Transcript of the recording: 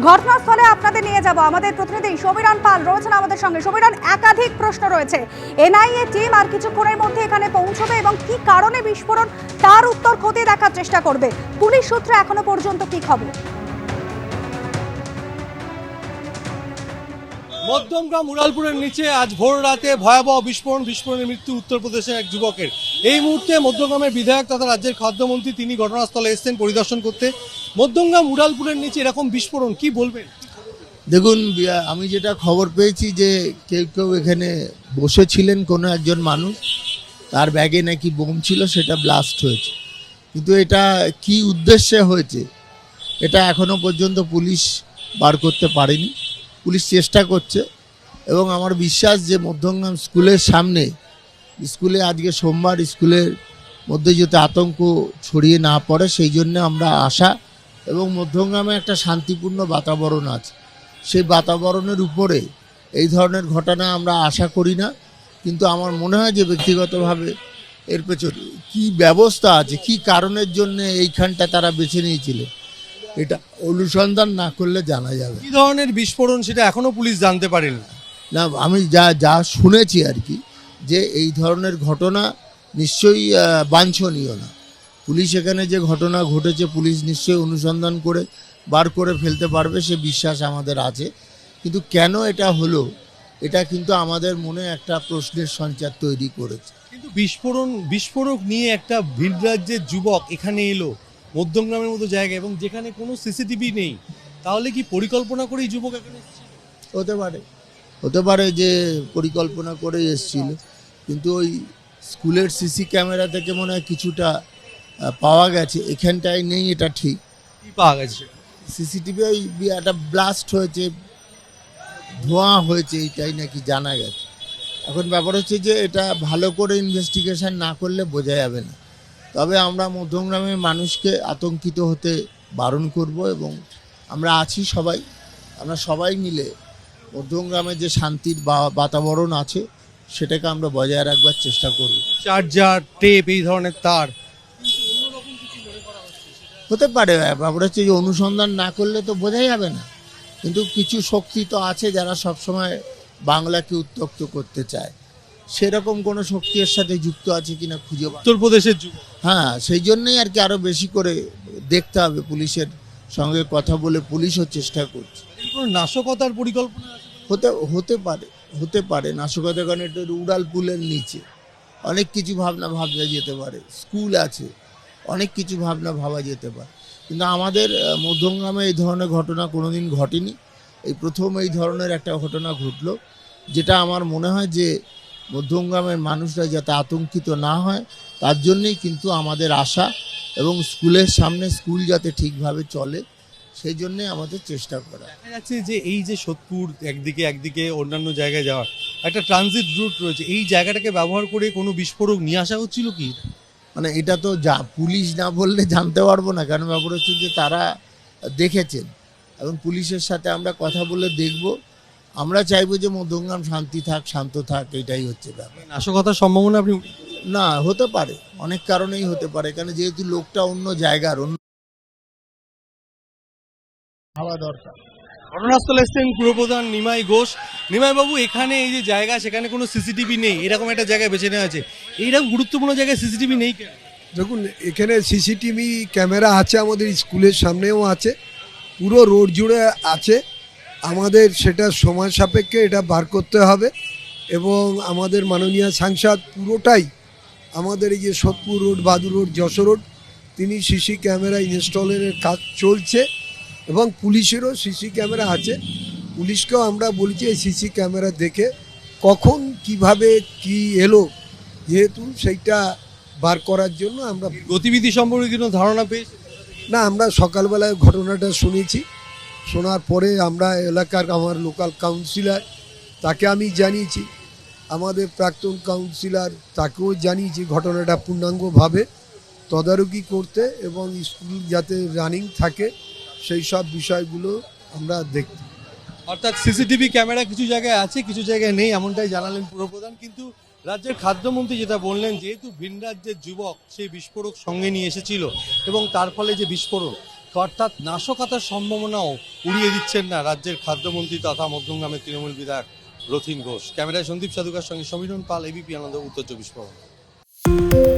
ঘটনাস্থলে আপনাদের নিয়ে যাব। আমাদের প্রতিনিধি সমীরণ পাল রয়েছেন আমাদের সঙ্গে। সমীরণ একাধিক প্রশ্ন রয়েছে। এনআইএ টিম আর কিছুক্ষণের মধ্যে এখানে পৌঁছবে এবং কি কারণে বিস্ফোরণ, তার উত্তর খতিয়ে দেখার চেষ্টা করবে। পুলিশ সূত্রে এখনও পর্যন্ত কি খবর? মধ্যমগ্রাম উড়ালপুরের নিচে আজ ভোর রাতে ভয়াবহ বিস্ফোরণ বিস্ফোরণের মৃত্যু উত্তরপ্রদেশের এক যুবকের। এই মুহূর্তে মধ্যমগ্রামের বিধায়ক তথা রাজ্যের খাদ্যমন্ত্রী তিনি ঘটনাস্থলে এসেছেন পরিদর্শন করতে। মধ্যমগ্রাম উড়ালপুরের নিচে এরকম বিস্ফোরণ, কি বলবেন? দেখুন আমি যেটা খবর পেয়েছি যে কেউ কেউ এখানে বসেছিলেন কোনো একজন মানুষ, তার ব্যাগে নাকি বোম ছিল, সেটা ব্লাস্ট হয়েছে। কিন্তু এটা কি উদ্দেশ্যে হয়েছে, এটা এখনও পর্যন্ত পুলিশ বার করতে পারেনি। পুলিশ চেষ্টা করছে এবং আমার বিশ্বাস যে মধ্যমগ্রাম স্কুলের সামনে, স্কুলে আজকে সোমবার স্কুলের মধ্যে যাতে আতঙ্ক ছড়িয়ে না পড়ে, সেই জন্য আমরা আশা এবং মধ্যমগ্রামে একটা শান্তিপূর্ণ বাতাবরণ আছে। সেই বাতাবরণের উপরে এই ধরনের ঘটনা আমরা আশা করি না, কিন্তু আমার মনে হয় যে ব্যক্তিগতভাবে এর পেছনে কি ব্যবস্থা আছে, কি কারণের জন্য এইখানটা তারা বেছে নিয়েছিল। এটা অনুসন্ধান না করলে জানা যাবে। কি ধরনের বিস্ফোরণ সেটা এখনও পুলিশ জানতে পারেনি? না আমি যা যা শুনেছি আর কি যে এই ধরনের ঘটনা নিশ্চয়ই বাঞ্ছনীয় না। পুলিশ এখানে যে ঘটনা ঘটেছে পুলিশ নিশ্চয়ই অনুসন্ধান করে বার করে ফেলতে পারবে সে বিশ্বাস আমাদের আছে। কিন্তু কেন এটা হলো এটা কিন্তু আমাদের মনে একটা প্রশ্নের সঞ্চার তৈরি করেছে। কিন্তু বিস্ফোরণ বিস্ফোরক নিয়ে একটা ভিন রাজ্যের যুবক এখানে এলো। মধ্যমগ্রামের মতো জায়গা এবং যেখানে কোনো সিসিটিভি নেই তাহলে কি পরিকল্পনা করেই যুবক এখানে? হতে পারে। হতে পারে যে পরিকল্পনা করে এসছিল কিন্তু ওই স্কুলের সিসি ক্যামেরা থেকে মনে হয় কিছুটা পাওয়া গেছে। এখানটায় নেই এটা ঠিক। পাওয়া গেছে? সিসিটিভি ওই একটা ব্লাস্ট হয়েছে ধোঁয়া হয়েছে এইটাই নাকি জানা গেছে। এখন ব্যাপার হচ্ছে যে এটা ভালো করে ইনভেস্টিগেশন না করলে বোঝা যাবে না। তবে আমরা মধ্যমগ্রামের মানুষকে আতঙ্কিত হতে বারণ করব এবং আমরা আছি সবাই আমরা সবাই মিলে মধ্যমগ্রামে যে শান্তির বা- বাতাবরণ আছে সেটাকে আমরা বজায় রাখবার চেষ্টা করব। চার্জার টেপ এই ধরনের তার? হতে পারে ব্যাপার হচ্ছে যে অনুসন্ধান না করলে তো বোঝা যাবে না। কিন্তু কিছু শক্তি তো আছে যারা সবসময় বাংলাকে উত্তক্ত করতে চায়। সেরকম কোনো শক্তির সাথে যুক্ত আছে কিনা খুঁজে উত্তরপ্রদেশের হ্যাঁ সেই জন্যই আর কি আরও বেশি করে দেখতে হবে পুলিশের সঙ্গে কথা বলে পুলিশও চেষ্টা করছে। নাশকতার পরিকল্পনা হতে হতে পারে হতে পারে। নাশকতা কারণ এটা উড়াল পুলের নিচে। অনেক কিছু ভাবনা ভাবনা যেতে পারে। স্কুল আছে। অনেক কিছু ভাবনা ভাবা যেতে পারে। কিন্তু আমাদের মধ্যমগ্রামে এই ধরনের ঘটনা কোনোদিন ঘটেনি। এই প্রথম এই ধরনের একটা ঘটনা ঘটলো। যেটা আমার মনে হয় যে মধ্যমগ্রামের মানুষরা যাতে আতঙ্কিত না হয় তার জন্যেই কিন্তু আমাদের আশা এবং স্কুলের সামনে স্কুল যাতে ঠিকভাবে চলে সেই জন্যে আমাদের চেষ্টা করা। দেখা যাচ্ছে যে এই যে সোদপুর একদিকে একদিকে অন্যান্য জায়গায় যাওয়ার একটা ট্রানজিট রুট রয়েছে এই জায়গাটাকে ব্যবহার করে কোনো বিস্ফোরক নিয়ে আসা হচ্ছিল কি? মানে এটা তো যা পুলিশ না বললে জানতে পারব না কারণ ব্যাপার হচ্ছে যে তারা দেখেছেন। এবং পুলিশের সাথে আমরা কথা বলে দেখব আমরা চাইব যে মধ্যমগ্রাম শান্তি থাক শান্ত থাক এটাই হচ্ছে ব্যাপার। নাশকতার সম্ভাবনা আপনি না হতে পারে। অনেক কারণেই হতে পারে কারণ যেহেতু লোকটা অন্য জায়গার অন্য হওয়া দরকার। ঘটনাস্থলে এসছেন পুরপ্রধান নিমাই ঘোষ। নিমাই বাবু এখানে এই যে জায়গা সেখানে কোনো সিসিটিভি নেই। এরকম একটা জায়গায় বেছে নেওয়া আছে এইরকম গুরুত্বপূর্ণ জায়গায় সিসিটিভি নেই দেখুন এখানে সিসিটিভি ক্যামেরা আছে আমাদের স্কুলের সামনেও আছে। পুরো রোড জুড়ে আছে। আমাদের সেটা সময় সাপেক্ষে এটা বার করতে হবে এবং আমাদের মাননীয় সাংসদ পুরোটাই আমাদের এই যে Sodepur road Badu road Jessore road তিনি সিসি ক্যামেরা ইনস্টলের কাজ চলছে এবং পুলিশেরও সিসি ক্যামেরা আছে। পুলিশকেও আমরা বলছি এই সিসি ক্যামেরা দেখে কখন কীভাবে কি এলো যেহেতু সেইটা বার করার জন্য আমরা গতিবিধি সম্পর্কে কোনো ধারণা পেয়েছে না আমরা সকালবেলায় ঘটনাটা শুনেছি। শোনার পরে আমরা এলাকার আমার লোকাল কাউন্সিলর তাকে আমি জানিয়েছি। আমাদের প্রাক্তন কাউন্সিলর তাকেও জানিয়েছি ঘটনাটা পূর্ণাঙ্গভাবে, তদারকি করতে এবং স্কুল যাতে রানিং থাকে, সেই সব বিষয়গুলো আমরা দেখতে অর্থাৎ সিসিটিভি ক্যামেরা কিছু জায়গায় আছে, কিছু জায়গায় নেই, এমনটাই জানালেন পুরপ্রধান কিন্তু রাজ্যের খাদ্যমন্ত্রী যেটা বললেন, যেহেতু ভিন রাজ্যের যুবক সেই বিস্ফোরক সঙ্গে নিয়ে এসেছিল এবং তার ফলে যে বিস্ফোরণ অর্থাৎ নাশকতার সম্ভাবনাও উড়িয়ে দিচ্ছেন না রাজ্যের খাদ্যমন্ত্রী তথা মধ্যমগ্রামের তৃণমূল বিধায়ক রথিন ঘোষ। ক্যামেরায় সন্দীপ সাধুকার সঙ্গে সমীরণ পাল এবিপি আনন্দ, উত্তর চব্বিশ পরগনা।